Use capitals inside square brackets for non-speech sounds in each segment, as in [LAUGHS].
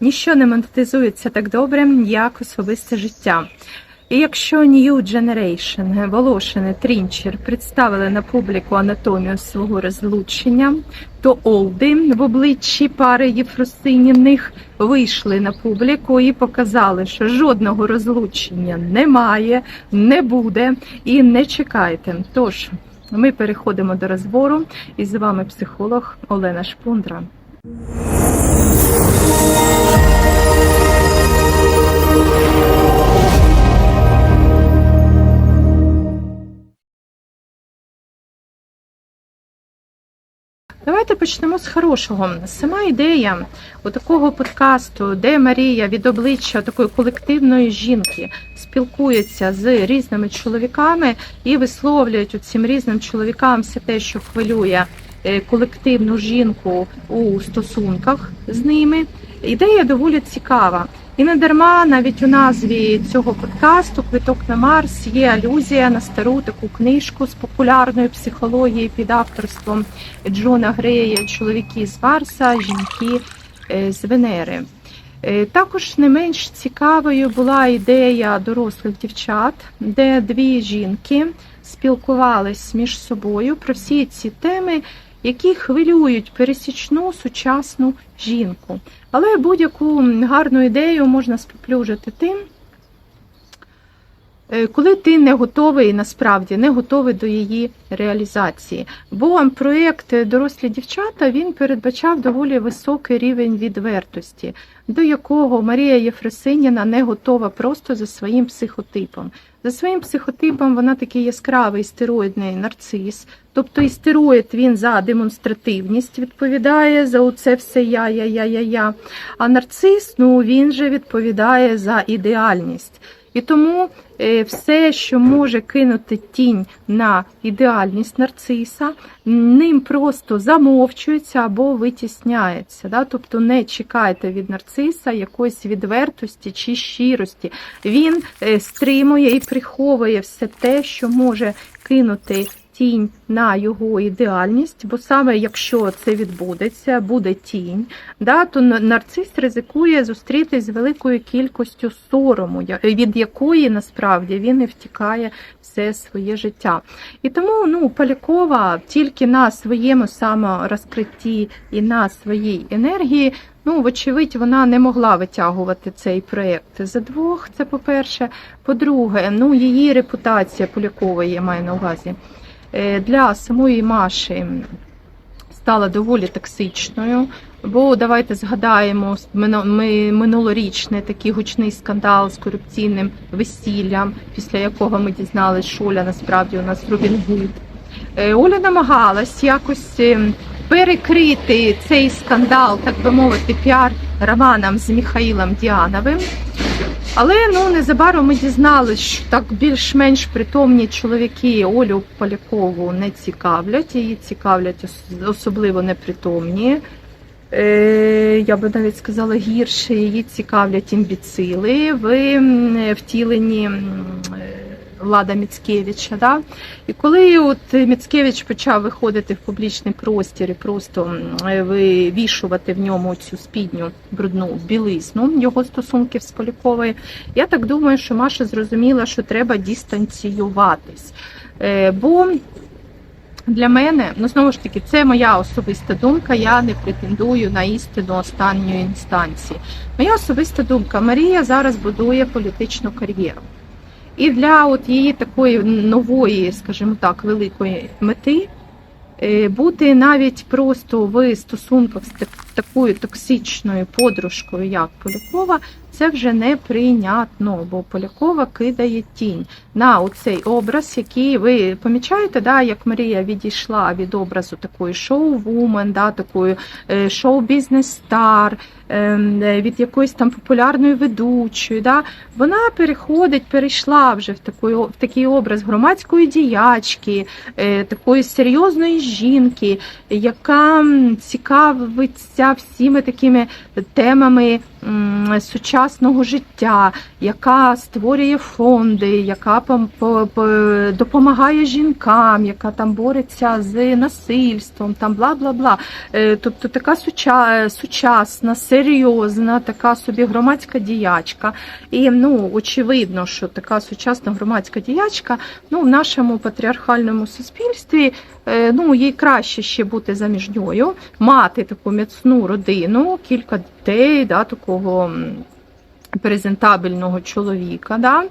Ніщо не монетизується так добре, як особисте життя. І якщо New Generation, Волошин і Трінчер представили на публіку анатомію свого розлучення, то Олди в обличчі пари Єфросиніних вийшли на публіку і показали, що жодного розлучення немає, не буде і не чекайте. Тож ми переходимо до розбору. І з вами психолог Олена Шпундра. Давайте почнемо з хорошого. Сама ідея у такого подкасту, де Марія від обличчя такої колективної жінки спілкується з різними чоловіками і висловлюють цим різним чоловікам все те, що хвилює е, колективну жінку у стосунках з ними. Ідея доволі цікава. І не дарма навіть у назві цього подкасту Квиток на Марс є алюзія на стару таку книжку з популярної психології під авторством Джона Грея Чоловіки з Марса, жінки е, з Венери. Е, Також не менш цікавою була ідея дорослих дівчат, де дві жінки спілкувались між собою про всі ці теми, які хвилюють пересічну сучасну жінку. Але будь-яку гарну ідею можна споплюжити тим, е, коли ти не готовий, насправді не готовий до її реалізації. Бо проєкт Дорослі дівчата він передбачав доволі високий рівень відвертості, до якого Марія Єфросиніна не готова просто за своїм психотипом. За своїм психотипом вона такий яскравий стероїдний нарцис. Тобто істероїд він за демонстративність відповідає за оце все я, я, я, я, я. А нарцис, ну він же відповідає за ідеальність. І тому е, все, що може кинути тінь на ідеальність нарциса, ним просто замовчується або витісняється. Да? Тобто не чекайте від нарциса якоїсь відвертості чи щирості. Він е, стримує і приховує все те, що може кинути тінь на його ідеальність, бо саме якщо це відбудеться, буде тінь, да, то нарцис ризикує зустрітись з великою кількістю сорому, від якої насправді він і втікає все своє життя. І тому ну, Полякова тільки на своєму саморозкритті і на своїй енергії. Ну, вочевидь, вона не могла витягувати цей проєкт за двох. Це по-перше. По-друге, ну її репутація Полякової, я маю на увазі, для самої Маші стала доволі токсичною. Бо давайте згадаємо минулорічний такий гучний скандал з корупційним весіллям, після якого ми дізналися, що Оля насправді у нас Робін Гуд. Оля намагалась якось перекрити цей скандал, так би мовити, піар романом з Михаїлом Діановим. Але ну незабаром ми дізналися, що так більш-менш притомні чоловіки Олю Полякову не цікавлять, її цікавлять особливо непритомні. Е, я би навіть сказала гірше, її цікавлять імбіцили в втіленні Влада Міцкевича. Да? І коли от Міцкевич почав виходити в публічний простір і просто вивішувати в ньому цю спідню брудну білизну його стосунків з Поляковою, я так думаю, що Маша зрозуміла, що треба дистанціюватись. Е, бо для мене, ну знову ж таки, це моя особиста думка. Я не претендую на істину останньої інстанції. Моя особиста думка: Марія зараз будує політичну кар'єру. І для от її такої нової, скажімо так, великої мети е, бути навіть просто в стосунках з такою токсичною подружкою, як Полякова, це вже неприйнятно, бо Полякова кидає тінь на оцей образ, який ви помічаєте, да, як Марія відійшла від образу такої шоу-вумен, да, такої е, шоу-бізнес-стар, ем, від якоїсь там популярної ведучої. Да, Вона переходить, перейшла вже в такий, в такий образ громадської діячки, е, такої серйозної жінки, яка цікавиться всіми такими темами сучасної сучасного життя, яка створює фонди, яка пом- по- по- допомагає жінкам, яка там бореться з насильством, там бла бла бла. Е, Тобто така сучасна, серйозна, така собі громадська діячка. І ну очевидно, що така сучасна громадська діячка ну в нашому патріархальному суспільстві. е, Ну, їй краще ще бути заміжньою, мати таку міцну родину, кілька дітей, да, такого презентабельного чоловіка. Да?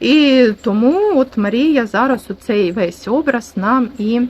І тому от Марія зараз оцей весь образ нам і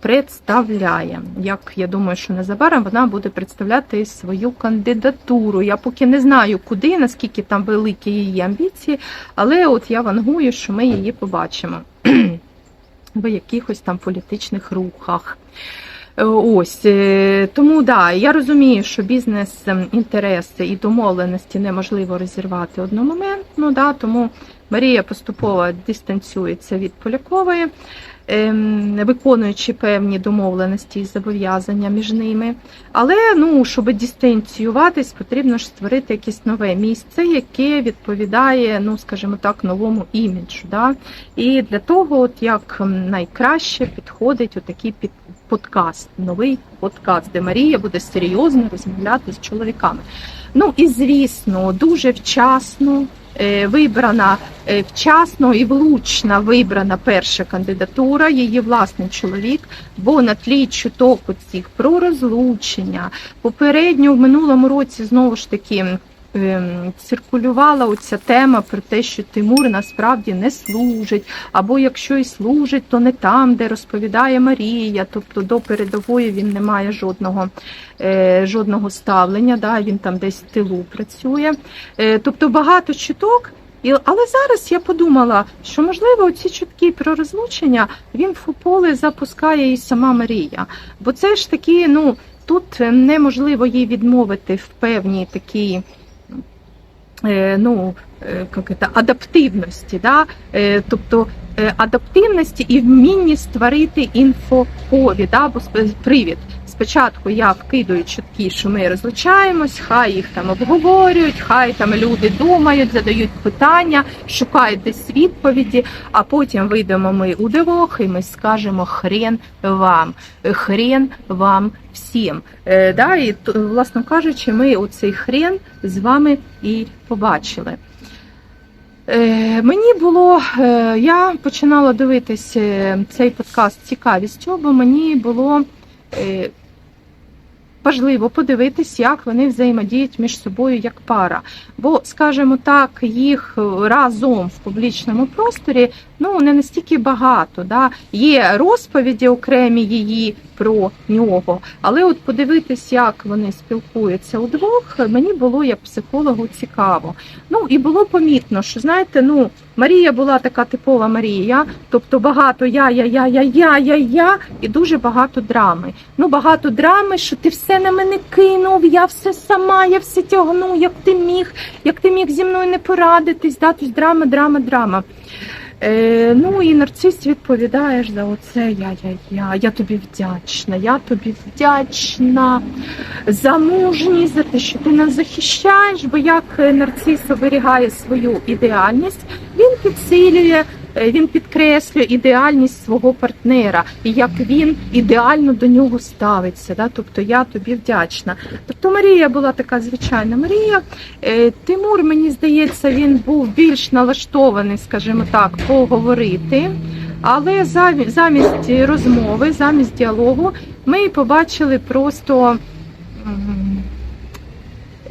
представляє. Як я думаю, що незабаром вона буде представляти свою кандидатуру. Я поки не знаю, куди, наскільки там великі її амбіції, але от я вангую, що ми її побачимо [CLEARS THROAT] в якихось там політичних рухах. Е, Ось е, тому да, я розумію, що бізнес-інтереси і домовленості неможливо розірвати одномоментно, да, тому Марія поступово дистанціюється від Полякової, ем, виконуючи певні домовленості і зобов'язання між ними. Але ну, щоб дистанціюватись, потрібно ж створити якесь нове місце, яке відповідає, ну скажімо так, новому іміджу. Да? І для того, от як найкраще підходить отакий під подкаст, новий подкаст, де Марія буде серйозно розмовляти з чоловіками. Ну і звісно, дуже вчасно. е, Вибрана е, вчасно і влучно вибрана перша кандидатура, її власний чоловік, бо на тлі чуток оцих про розлучення. Попередньо в минулому році знову ж таки циркулювала оця тема про те, що Тимур насправді не служить, або якщо і служить, то не там, де розповідає Марія, тобто до передової він не має жодного, е, жодного ставлення, да, він там десь в тилу працює. Е, тобто багато чуток. Але зараз я подумала, що можливо ці чутки про розлучення він в поле запускає і сама Марія. Бо це ж таки, ну тут неможливо їй відмовити в певній такій. Е, Ну, как это, адаптивності, да? Е, тобто е, адаптивності і вмінні створити інфоповід, або привід. Спочатку я вкидаю чутки, що ми розлучаємось, хай їх там обговорюють, хай там люди думають, задають питання, шукають десь відповіді, а потім вийдемо ми у дивох і ми скажемо хрен вам, хрен вам всім. Е, да, і власно кажучи, ми оцей хрен з вами і побачили. Е, Мені було, е, я починала дивитись е, цей подкаст з цікавістю, бо мені було е, важливо подивитись, як вони взаємодіють між собою як пара. Бо, скажімо так, їх разом в публічному просторі ну не настільки багато. Да? Є розповіді окремі її про нього, але от подивитись, як вони спілкуються удвох, мені було як психологу цікаво. Ну і було помітно, що знаєте, ну Марія була така типова Марія, тобто багато я, я, я, я, я, я, я, і дуже багато драми. Ну багато драми, що ти все на мене кинув, я все сама, я все тягну, як ти міг, як ти міг зі мною не порадитись, да, тобто драма, драма, драма. Е, ну і нарцис відповідаєш за оце я, я, тобі вдячна, я тобі вдячна за мужність, за те, що ти нас захищаєш, бо як нарцис оберігає свою ідеальність, він підсилює, він підкреслює ідеальність свого партнера, і як він ідеально до нього ставиться. Да? Тобто я тобі вдячна. Тобто Марія була така звичайна Марія. Е, Тимур, мені здається, він був більш налаштований, скажімо так, поговорити. Але замість розмови, замість діалогу, ми побачили просто.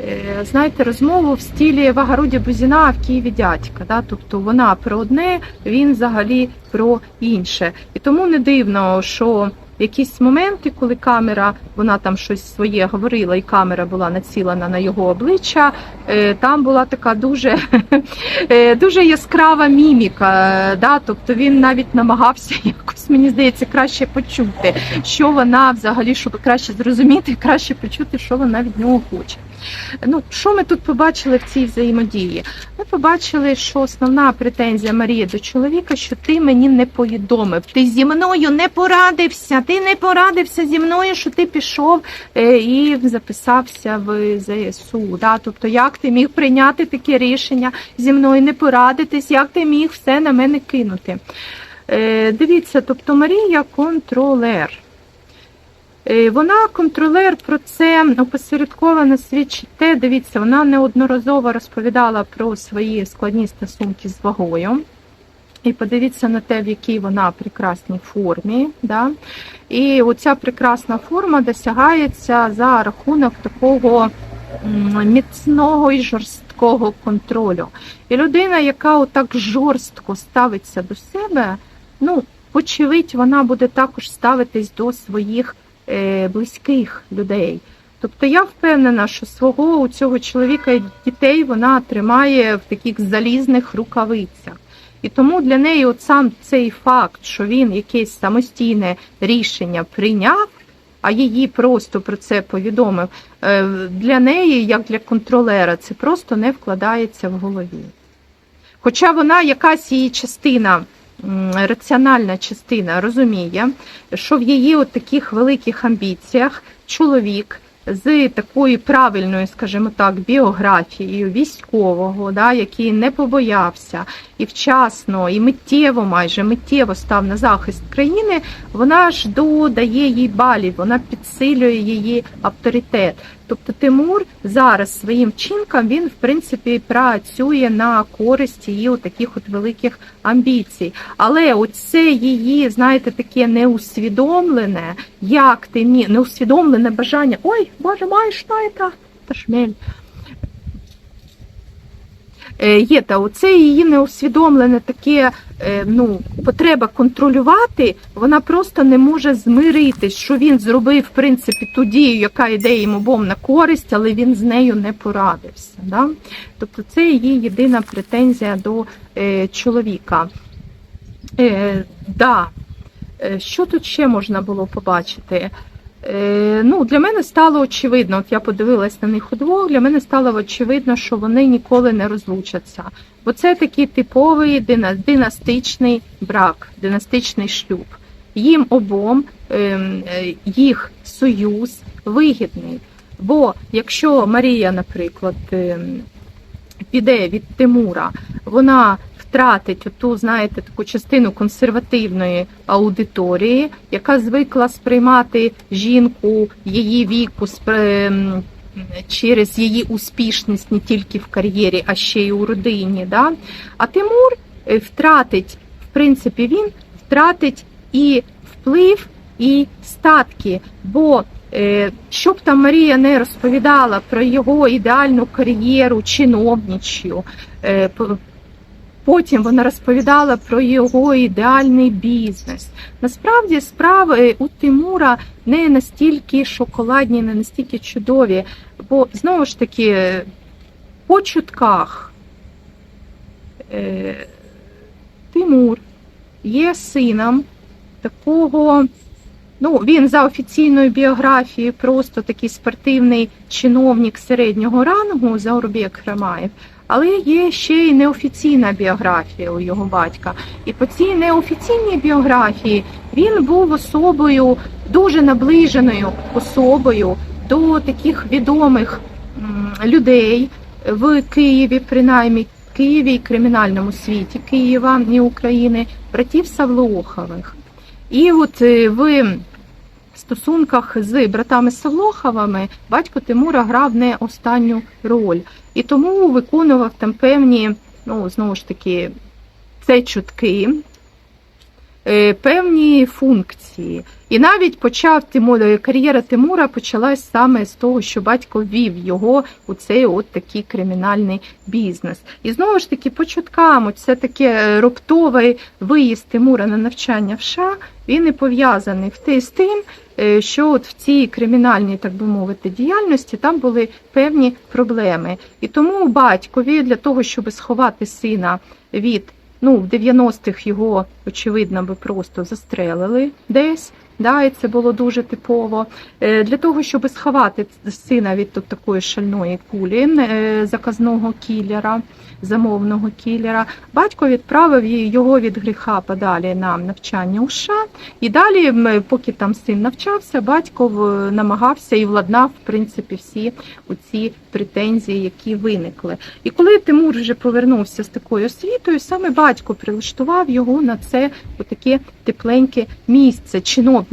Е, Знаєте, розмову в стілі Вагороді Бузіна а в Києві дядька. Да? Тобто вона про одне, він взагалі про інше. І тому не дивно, що якісь моменти, коли камера, вона там щось своє говорила, і камера була націлена на його обличчя, е, там була така дуже, [LAUGHS] е, дуже яскрава міміка. Да? Тобто він навіть намагався [LAUGHS] якось, мені здається, краще почути, що вона взагалі, щоб краще зрозуміти, краще почути, що вона від нього хоче. Ну, що ми тут побачили в цій взаємодії? Ми побачили, що основна претензія Марії до чоловіка, що ти мені не повідомив, ти зі мною не порадився, ти не порадився зі мною, що ти пішов е, і записався в ЗСУ. Да? Тобто, як ти міг прийняти таке рішення зі мною не порадитись, як ти міг все на мене кинути? Е, Дивіться, тобто Марія контролер. Е, Вона контролер про це опосередковано свідчить те. Дивіться, вона неодноразово розповідала про свої складні стосунки з вагою. І подивіться на те, в якій вона прекрасній формі. Да? І оця прекрасна форма досягається за рахунок такого міцного і жорсткого контролю. І людина, яка отак жорстко ставиться до себе, ну, вочевидь, вона буде також ставитись до своїх близьких людей. Тобто я впевнена, що свого у цього чоловіка і дітей вона тримає в таких залізних рукавицях. І тому для неї от сам цей факт, що він якесь самостійне рішення прийняв, а її просто про це повідомив, е, для неї, як для контролера, це просто не вкладається в голові. Хоча вона якась її частина, раціональна частина розуміє, що в її от таких великих амбіціях чоловік з такою правильною, скажімо так, біографією військового, да, який не побоявся і вчасно, і миттєво, майже миттєво став на захист країни, вона ж додає їй балів, вона підсилює її авторитет. Тобто Тимур зараз своїм вчинком він в принципі працює на користь її таких от великих амбіцій. Але оце її, знаєте, таке неусвідомлене, як ти мі... неусвідомлене бажання. Ой, боже маєш що? Та шмель. Е, Є оце її неусвідомлене таке е, ну, потреба контролювати, вона просто не може змиритись, що він зробив в принципі ту дію, яка йде йому обом на користь, але він з нею не порадився. Да? Тобто це її єдина претензія до е, чоловіка. Е, да. Е, Що тут ще можна було побачити? Е, Ну, для мене стало очевидно, от я подивилась на них удвох, для мене стало очевидно, що вони ніколи не розлучаться. Бо це такий типовий династичний брак, династичний шлюб. Їм обом ем, е, їх союз вигідний. Бо якщо Марія, наприклад, ем, піде від Тимура, вона втратить ту, знаєте, таку частину консервативної аудиторії, яка звикла сприймати жінку її віку через її успішність не тільки в кар'єрі, а ще й у родині. Да? А Тимур е, втратить, в принципі, він втратить і вплив, і статки. Бо е, щоб там Марія не розповідала про його ідеальну кар'єру чиновничу, е, потім вона розповідала про його ідеальний бізнес. Насправді справи у Тимура не настільки шоколадні, не настільки чудові, бо знову ж таки по чутках е, Тимур є сином такого. Ну, він за офіційною біографією просто такий спортивний чиновник середнього рангу Заурбек Храмаєв, але є ще й неофіційна біографія у його батька. І по цій неофіційній біографії він був особою дуже наближеною особою до таких відомих людей в Києві, принаймні Києві і кримінальному світі Києва і України, братів Савлохових. І от е, в стосунках з братами Солоховами батько Тимура грав не останню роль. І тому виконував там певні, ну, знову ж таки, це чутки, певні функції. І навіть почав Тимур, кар'єра Тимура почалась саме з того, що батько ввів його у цей от такий кримінальний бізнес. І знову ж таки, по чуткам, це таке раптовий виїзд Тимура на навчання в США, він і пов'язаний з тим, е, що от в цій кримінальній, так би мовити, діяльності там були певні проблеми. І тому батькові для того, щоб сховати сина від ну, в 90-х його, очевидно, би просто застрелили десь. Да, і це було дуже типово. Е, Для того, щоб сховати сина від такої шальної кулі е, заказного кілера, замовного кілера, батько відправив його від гріха подалі на навчання у США. І далі, поки там син навчався, батько намагався і владнав в принципі всі оці претензії, які виникли. І коли Тимур вже повернувся з такою освітою, саме батько прилаштував його на це таке тепленьке місце,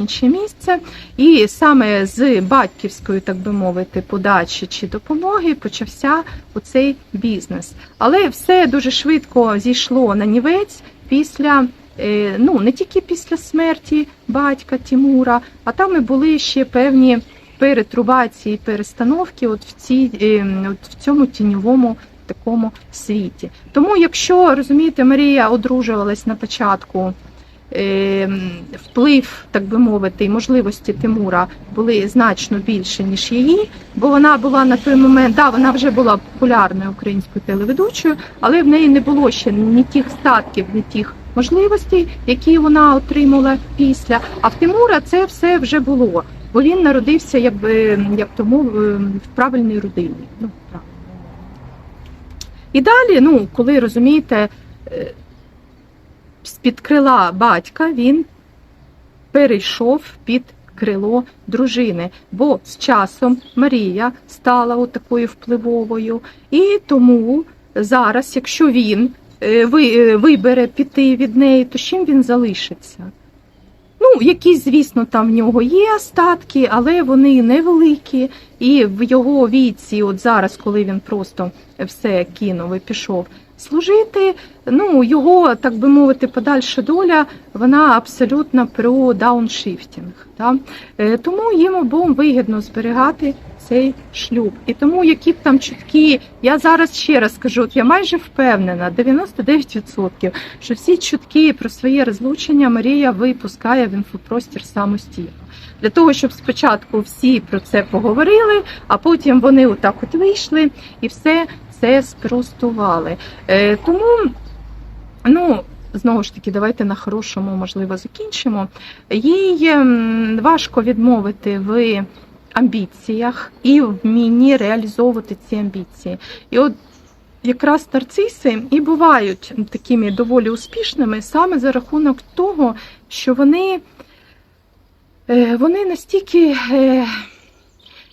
чиновниче місце. І саме з батьківської, так би мовити, подачі чи допомоги почався оцей бізнес. Але все дуже швидко зійшло на нівець після. е, Ну, не тільки після смерті батька Тимура, а там і були ще певні перетрубації, перестановки от в, цій, е, от в цьому тіньовому такому світі. Тому, якщо розумієте, Марія одружувалась на початку, вплив, так би мовити, і можливості Тимура були значно більше, ніж її, бо вона була на той момент, да, вона вже була популярною українською телеведучою, але в неї не було ще ні тих статків, ні тих можливостей, які вона отримала після. А в Тимура це все вже було бо він народився якби як тому е, в правильній родині. Ну, правильно. І далі, ну, коли розумієте, е, з-під крила батька він перейшов під крило дружини, бо з часом Марія стала такою впливовою, і тому зараз, якщо він е, е, вибере піти від неї, то чим він залишиться? Ну, якісь, звісно, там в нього є статки, але вони невеликі. І в його віці, от зараз, коли він просто все кинув і пішов служити, ну його, так би мовити, подальша доля, вона абсолютно про дауншифтінг. Да? Е, Тому їм обом вигідно зберігати цей шлюб. І тому, які б там чутки, я зараз ще раз скажу, от я майже впевнена, 99%, що всі чутки про своє розлучення Марія випускає в інфопростір самостійно. Для того, щоб спочатку всі про це поговорили, а потім вони отак от вийшли і все це спростували. Е, тому, ну, знову ж таки, давайте на хорошому, можливо, закінчимо. Їй ем, важко відмовити в амбіціях і вмінні реалізовувати ці амбіції. І от якраз нарциси і бувають такими доволі успішними саме за рахунок того, що вони, е, вони настільки.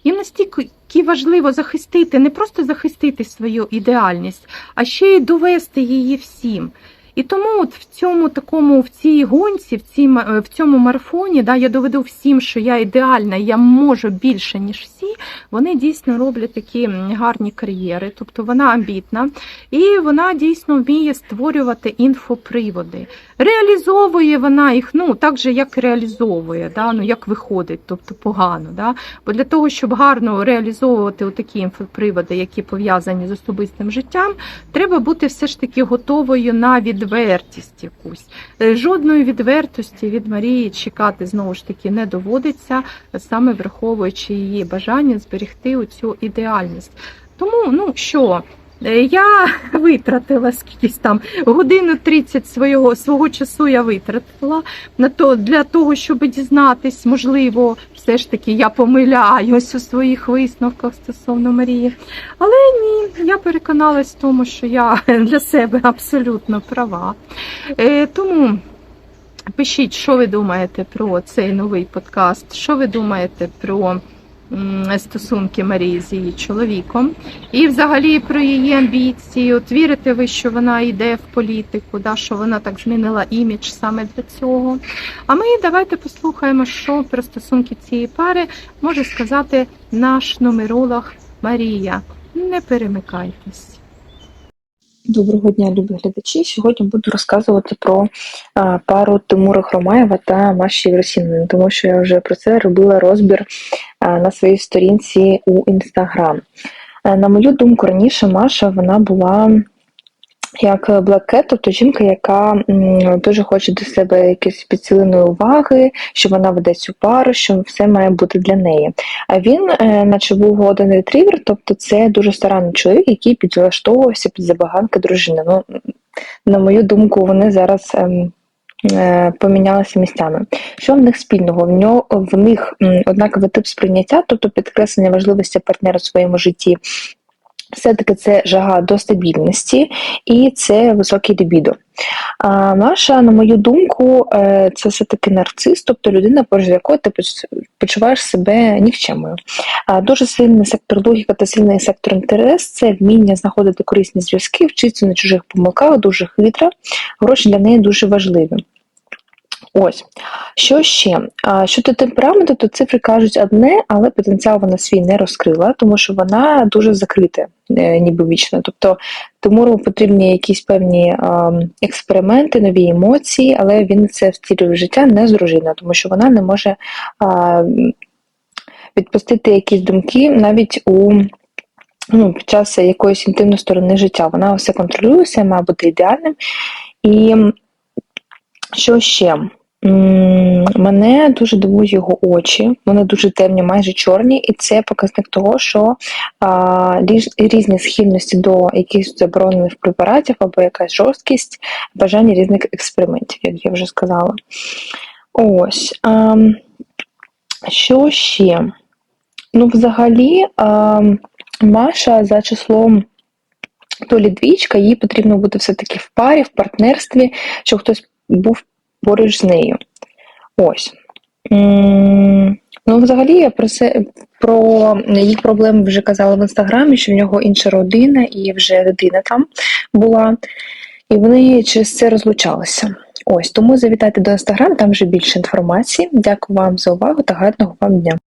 Е, Їм настільки важливо захистити, не просто захистити свою ідеальність, а ще й довести її всім. І тому от в цьому такому, в цій гонці, в, цій, в цьому марафоні, да, я доведу всім, що я ідеальна, я можу більше, ніж всі. Вони дійсно роблять такі гарні кар'єри. Тобто вона амбітна і вона дійсно вміє створювати інфоприводи. Реалізовує вона їх, ну так же, як реалізовує, да, ну як виходить, тобто погано. Да. Бо для того, щоб гарно реалізовувати такі інфоприводи, які пов'язані з особистим життям, треба бути все ж таки готовою на відвертість якусь. Е, Жодної відвертості від Марії чекати знову ж таки не доводиться, саме враховуючи її бажання зберегти оцю ідеальність. Тому, ну що. е, Я [LAUGHS] витратила скількись там годину 30 свого свого часу я витратила на то для того, щоб дізнатись, можливо, все ж таки я помиляюсь у своїх висновках стосовно Марії. Але ні, я переконалась в тому, що я [LAUGHS] для себе абсолютно права. Е, Тому пишіть, що ви думаєте про цей новий подкаст, що ви думаєте про стосунки Марії з її чоловіком, і взагалі про її амбіції. От вірите ви, що вона йде в політику, да, що вона так змінила імідж саме для цього. А ми давайте послухаємо, що про стосунки цієї пари може сказати наш нумеролог Марія. Не перемикайтесь. Доброго дня, любі глядачі. Сьогодні буду розказувати про а, пару Тимура Хромаєва та Маші Євросіниної, тому що я вже про це робила розбір а, на своїй сторінці у Інстаграм. Е, На мою думку, раніше Маша вона була як Black Cat, тобто жінка, яка дуже хоче до себе якоїсь підсиленої уваги, що вона веде цю пару, що все має бути для неї. А він, е, наче був Golden Retriever, тобто це дуже старанний чоловік, який підлаштовувався під забаганки дружини. Ну, на мою думку, вони зараз ем, е, помінялися місцями. Що в них спільного? В нього в них однаковий тип сприйняття, тобто підкреслення важливості партнера в своєму житті. Все-таки це жага до стабільності і це високий лібідо. А Маша, на мою думку, е, це все-таки нарцис, тобто людина, з якою ти почуваєш себе нікчемою. А Дуже сильний сектор логіка та сильний сектор інтерес це вміння знаходити корисні зв'язки, вчитися на чужих помилках, дуже хитра. Гроші для неї дуже важливі. Ось. Що ще? Щодо темпераменту, то цифри кажуть одне, але потенціал вона свій не розкрила, тому що вона дуже закрита, е, ніби вічно. Тобто Тимуру потрібні якісь певні експерименти, нові емоції, але він це втілює в життя не з дружиною, тому що вона не може відпустити якісь думки навіть у ну, під час якоїсь інтимної сторони життя. Вона все контролює, все має бути ідеальним. І що ще? Мене дуже дивують його очі, вони дуже темні, майже чорні, і це показник того, що а, різні схильності до якихось заборонених препаратів або якась жорсткість, бажання різних експериментів, як я вже сказала. Ось. А, що ще? Ну, взагалі, а, Маша за числом Толі двічка, їй потрібно бути все-таки в парі, в партнерстві, щоб хтось був поруч з нею. Ось. Ну, взагалі, я про це про їх проблеми вже казала в інстаграмі, що в нього інша родина і вже дитина там була, і вони через це розлучалися. Ось тому завітайте до інстаграм, там вже більше інформації. Дякую вам за увагу та гарного вам дня.